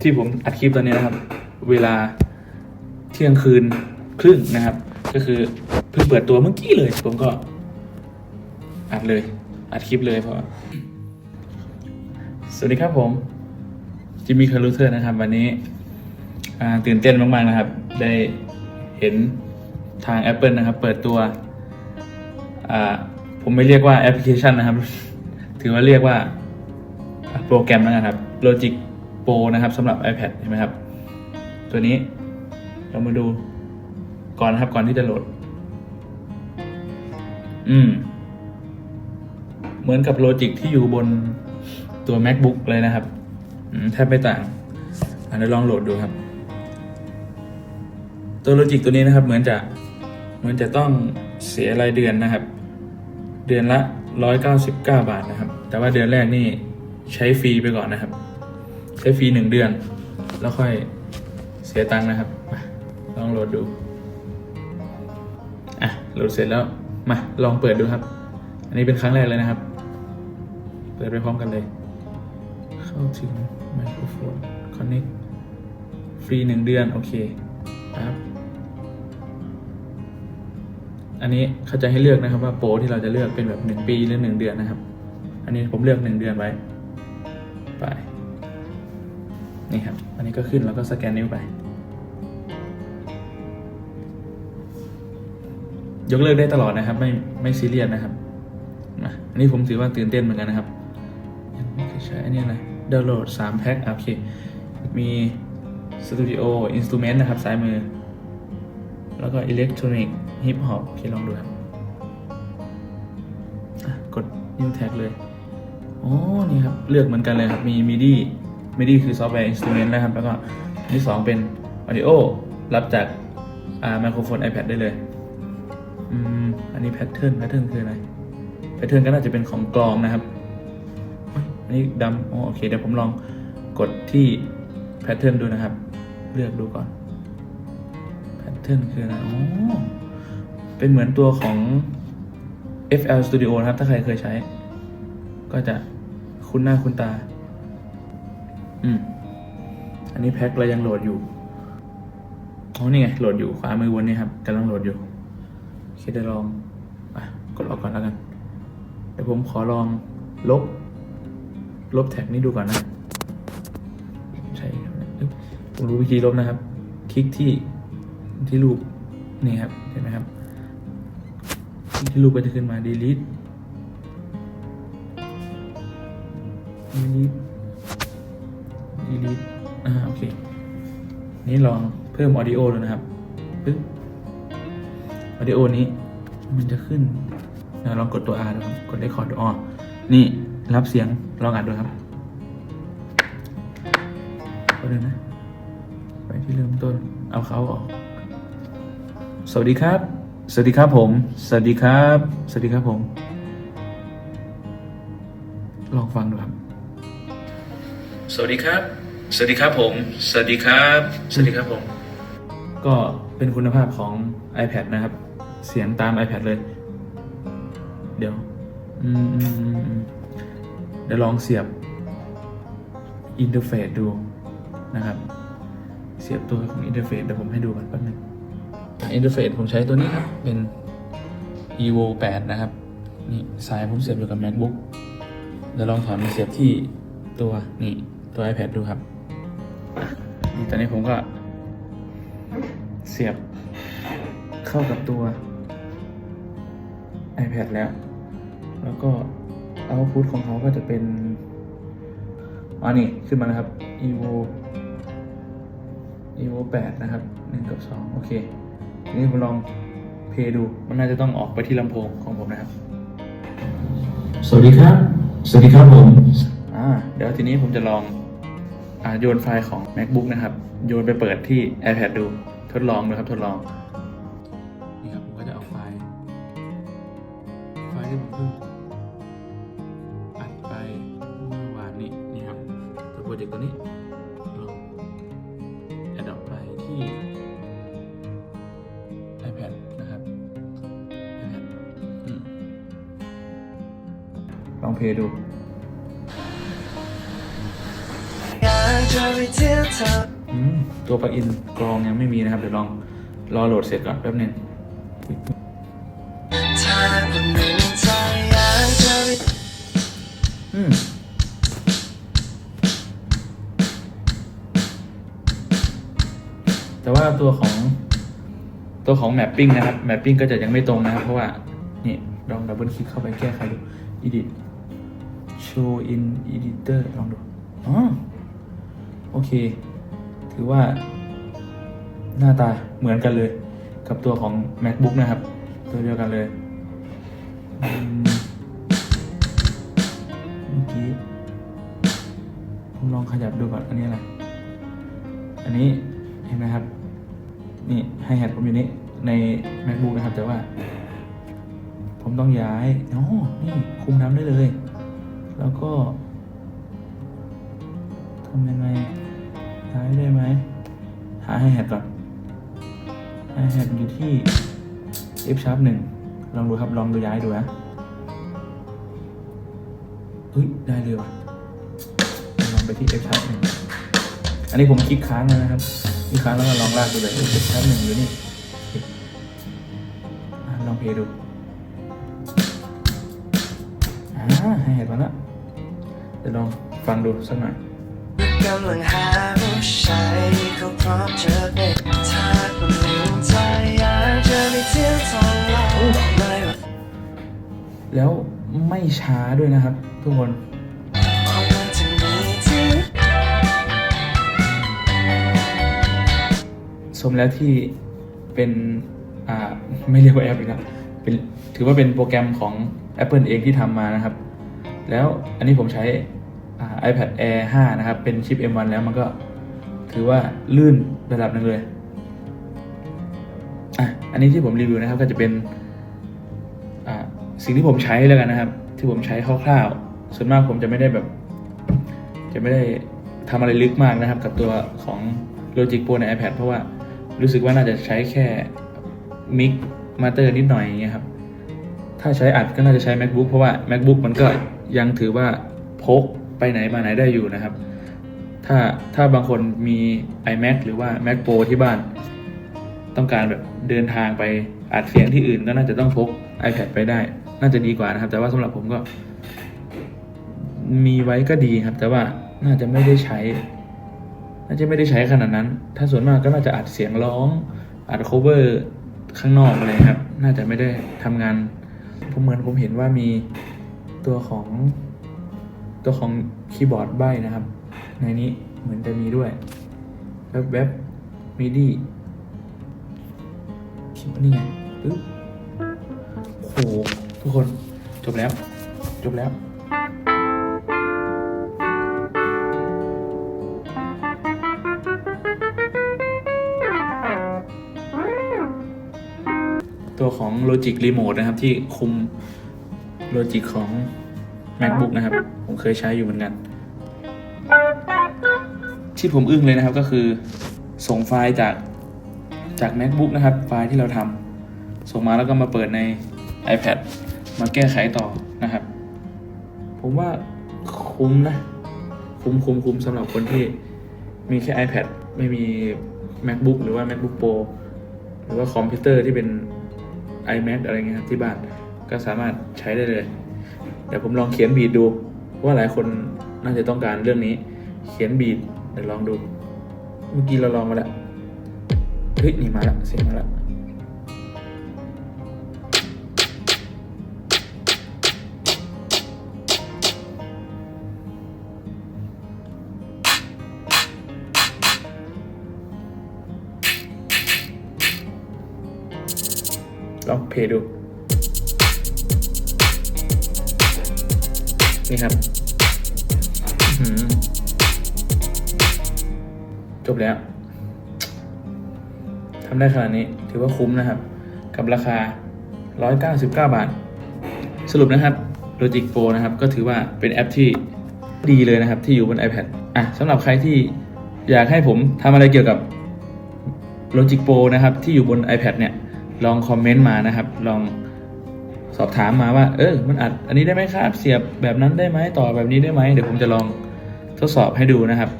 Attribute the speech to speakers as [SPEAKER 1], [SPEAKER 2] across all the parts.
[SPEAKER 1] ที่ผมอัดคลิปตอนนี้นะครับ เวลาเที่ยงคืนครึ่งนะครับ ก็คือเพิ่งเปิดตัวเมื่อกี้เลย ผมก็อัดเลย อัดคลิปเลยเพราะสวัสดีครับผมจิมมี่คารูเทอร์นะครับ วันนี้ตื่นเต้นมาก ๆ นะครับ ได้เห็นทาง Apple นะครับ เปิดตัวผมไม่เรียกว่าแอปพลิเคชันนะครับ ถือว่าเรียกว่าโปรแกรมนะครับ Logic Pro นะครับสำหรับ iPad เห็นไหมครับ ตัวนี้เรามาดูก่อนนะครับก่อนที่จะโหลด อืม เหมือนกับโลจิกที่อยู่บนตัว macbook เลยนะครับแทบไม่ต่างอะเดี๋ยวลองโหลดดูครับ ตัวโลจิกตัวนี้นะครับ เหมือนจะเหมือนจะต้องเสียรายเดือนนะครับ เดือนละ 199 บาทนะครับ แต่ว่าเดือนแรกนี่ใช้ฟรีไปก่อนนะครับ ใช้ฟรีหนึ่งเดือน แล้วค่อยเสียตังค์นะครับมาลองโหลดดู อะโหลดเสร็จแล้ว มาลองเปิดดูครับ อันนี้เป็นครั้งแรกเลยนะครับ เปิดไปพร้อมกันเลย เข้าถึงไมโครโฟน connect ฟรีหนึ่งเดือน โอเคครับ อันนี้เขาจะให้เลือกนะครับว่าโปรที่เราจะเลือกเป็นแบบหนึ่งปีหรือหนึ่งเดือนนะครับ อันนี้ผมเลือกหนึ่งเดือนไว้ ไป นี่ครับ อันนี้ก็ขึ้นแล้วก็สแกนนิ้วไป ยกเลิกได้ตลอดนะครับ ไม่ไม่ซีเรียสนะครับอันนี้ผมถือว่าตื่นเต้นเหมือนกันนะครับใช้อันนี้อะไรดาวน์โหลด3แพ็คโอเค มีสตูดิโออินสตูเมนต์นะครับ ซ้ายมือ แล้วก็อิเล็กทรอนิกส์ฮิปฮอปโอเคลองดูครับอะกด New Tag เลยโอ้นี่ครับ เลือกเหมือนกันเลยครับ มี MIDI MIDI คือซอฟต์แวร์อินสตูเมนต์นะครับ แล้วก็อันที่ 2 เป็น Audio รับจากอ่าไมโครโฟน iPad ได้เลยอืมอันนี้แพทเทิร์นแพทเทิร์นคืออะไรแพทเทิร์นก็น่าจะเป็นของกลองนะครับ อันนี้ดำอ๋อโอเค เดี๋ยวผมลองกดที่แพทเทิร์นดูนะครับ เลือกดูก่อนแพทเทิร์นคืออะไรอ๋อเป็นเหมือนตัวของ FL Studio นะครับ ถ้าใครเคยใช้ ก็จะคุ้นหน้าคุ้นตา อืม อันนี้แพ็คเรายังโหลดอยู่อ๋อนี่ไงโหลดอยู่ขวามือบนนี่ครับกำลังโหลดอยู่คเดี๋ยวลองอะกดออกก่อนแล้วกันเดี๋ยวผมขอลองลบ ลบแท็กนี้ดูก่อนนะ ใช่ผมรู้วิธีลบนะครับ คลิกที่ที่รูปนี่ครับเห็นไหมครับคลิกที่รูปก็จะขึ้นมา delete delete delete อ่าโอเค นี่ลองเพิ่ม audio ดูนะครับปึ๊บวิดีโอนี้ มันจะขึ้นนะลองกดตัว R ดูครับ กด Record ดูอ๋อนี่รับเสียงลองอัดดูครับก็เลยนะ ไปที่เริ่มต้น เอาเขาออก สวัสดีครับ สวัสดีครับผม สวัสดีครับ สวัสดีครับผม ลองฟังดูครับ สวัสดีครับ สวัสดีครับผม สวัสดีครับ สวัสดีครับผม ก็เป็นคุณภาพของ iPad นะครับ เสียงตาม iPad เลย เดี๋ยวอืมอืมอืมอืมเดี๋ยวลองเสียบอินเทอร์เฟซดูนะครับ เสียบตัวของอินเทอร์เฟซเดี๋ยวผมให้ดูก่อนแป๊บนึงอินเทอร์เฟซผมใช้ตัวนี้ครับ เป็น evo 8 นะครับ นี่สายผมเสียบอยู่กับ macbook เดี๋ยวลองถอนมาเสียบที่ตัวนี่ ตัว iPad ดูครับอะนี่ตอนนี้ผมก็ เสียบเข้ากับตัว iPad แล้ว แล้วก็เอาพุทของเขาก็จะเป็นอ๋อนี่ขึ้นมาแล้วครับ evo evo 8 นะครับ1กับ2 โอเคทีนี้ผมลองเพลย์ดู มันน่าจะต้องออกไปที่ลำโพงของผมนะครับ สวัสดีครับ สวัสดีครับผม อ่า เดี๋ยวทีนี้ผมจะลองอ่า โยนไฟล์ของ macbook นะครับ โยนไปเปิดที่ iPad ดู ทดลองนะครับ ทดลอง นี่ครับ ผมก็จะเอาไฟล์ ไฟล์ที่ผมเพิ่งอัดไปเมื่อวานนี้นี่ครับ ตัวโปรเจกต์ตัวนี้ลองแอดอปไปที่ iPad นะครับ iPad อืมลองเพลย์ดู
[SPEAKER 2] อยากจะไปเที่ยวท
[SPEAKER 1] ตัวปลั๊กอินกรองยังไม่มีนะครับ เดี๋ยวลองรอโหลดเสร็จก่อนแป๊บหนึ่ง
[SPEAKER 2] ใจอยากจะไป
[SPEAKER 1] อืมแต่ว่าตัวของตัวของ mapping นะครับ mapping ก็จะยังไม่ตรงนะครับ เพราะว่า นี่ ลองดับเบิลคลิกเข้าไปแก้ไขดู edit show in editor ลองดูอ๋อ โอเค ถือว่าหน้าตาเหมือนกันเลย กับตัวของ macbook นะครับ ตัวเดียวกันเลยเมื่อกี้ผมลองขยับดูก่อน อันนี้อะไร อันนี้เห็นไหมครับ นี่ให้แฮดผมอยู่นี่ใน macbook นะครับ แต่ว่า ผมต้องย้ายอ๋อนี่คุมน้ำได้เลย แล้วก็ ทำยังไงย้ายได้ไหมหาให้แฮดก่อนห้แฮดอยู่ที่ F sharp หนึ่งลองดูครับลองดูย้ายดูนะเฮ้ยได้เลยว่ะลองไปที่ F sharp หนึ่งอันนี้ผมคลิกค้างนะครับคลิกค้างแล้วก็ลองลากดูเลย F sharp หนึ่งอยู่นี่ลองเพลย์ดูอ่าให้เห็นมาแล้วเดี๋ยวลองฟังดูสักหน่อย
[SPEAKER 2] กำลังหาผู้ชายเขาพร้อมจะเป็นถ้าคนหนึ่งใจอยากจะไปเที่ยวทองหล่อไม่ว่า
[SPEAKER 1] แล้วไม่ช้าด้วยนะครับ ทุกคน
[SPEAKER 2] ของมันจะมีที่
[SPEAKER 1] สมแล้วที่เป็นอ่าไม่เรียกว่าแอปอีกแล้วเป็นถือว่าเป็นโปรแกรมของ Apple เองที่ทำมานะครับ แล้วอันนี้ผมใช้อ่า iPad Air 5 นะครับ เป็นชิป M1 แล้วมันก็ถือว่าลื่นระดับหนึ่งเลย อะ อันนี้ที่ผมรีวิวนะครับก็จะเป็นอ่าสิ่งที่ผมใช้แล้วกันนะครับ ที่ผมใช้คร่าวๆ ส่วนมากผมจะไม่ได้แบบ จะไม่ได้ทำอะไรลึกมากนะครับ กับตัวของ Logic Pro ใน iPad เพราะว่ารู้สึกว่าน่าจะใช้แค่มิกมาเตอร์นิดหน่อยอย่างเงี้ยครับ ถ้าใช้อัดก็น่าจะใช้ macbook เพราะว่า macbook มันก็ยังถือว่าพก ไปไหนมาไหนได้อยู่นะครับ ถ้าถ้าบางคนมี iMac หรือว่า Mac Pro ที่บ้าน ต้องการแบบเดินทางไปอัดเสียงที่อื่นก็น่าจะต้องพก iPad ไปได้ น่าจะดีกว่านะครับ แต่ว่าสำหรับผมก็ มีไว้ก็ดีครับ แต่ว่าน่าจะไม่ได้ใช้ น่าจะไม่ได้ใช้ขนาดนั้น ถ้าส่วนมากก็น่าจะอัดเสียงร้อง อัด cover ข้างนอกอะไรครับ น่าจะไม่ได้ทำงานผมเหมือนผมเห็นว่ามีตัวของ ตัวของคีย์บอร์ดใบนะครับ ในนี้เหมือนจะมีด้วยแว็บแว็บมิดี้คิดว่านี่ไงปึ๊บโอ้โหทุกคนจบแล้ว จบแล้วตัวของ Logic Remote นะครับ ที่คุม Logic ของ MacBook นะครับ ผมเคยใช้อยู่เหมือนกัน ที่ผมอึ้งเลยนะครับก็คือ ส่งไฟล์จากจาก MacBook นะครับ ไฟล์ที่เราทำส่งมาแล้วก็มาเปิดใน iPad มาแก้ไขต่อนะครับ ผมว่าคุ้มนะ คุ้มคุ้มคุ้มสำหรับคนที่มีแค่ iPad ไม่มี MacBook หรือว่า MacBook Pro หรือว่าคอมพิวเตอร์ที่เป็น iMac อะไรเงี้ยครับที่บ้านก็สามารถใช้ได้เลย เดี๋ยวผมลองเขียนบีดดู ว่าหลายคนน่าจะต้องการเรื่องนี้ เขียนบีดเดี๋ยวลองดู เมื่อกี้เราลองมาแล้วเฮ้ยนี่มาแล้วเสียงมาแล้วลองเพย์ดู นี่ครับจบแล้วทำได้ขนาดนี้ถือว่าคุ้มนะครับ กับราคา 199 บาท สรุปนะครับ Logic Pro นะครับ ก็ถือว่าเป็นแอปที่ดีเลยนะครับ ที่อยู่บน iPad อะสำหรับใครที่อยากให้ผมทำอะไรเกี่ยวกับ Logic Pro นะครับ ที่อยู่บน iPad เนี่ย ลองคอมเมนต์มานะครับ ลอง สอบถามมาว่า เออ มันอัดอันนี้ได้ไหมครับ เสียบแบบนั้นได้ไหมต่อแบบนี้ได้ไหมเดี๋ยวผมจะลองทดสอบให้ดูนะครับ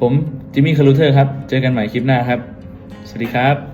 [SPEAKER 1] ผมจิมมี่คารูเทอร์ครับ เจอกันใหม่คลิปหน้าครับ สวัสดีครับ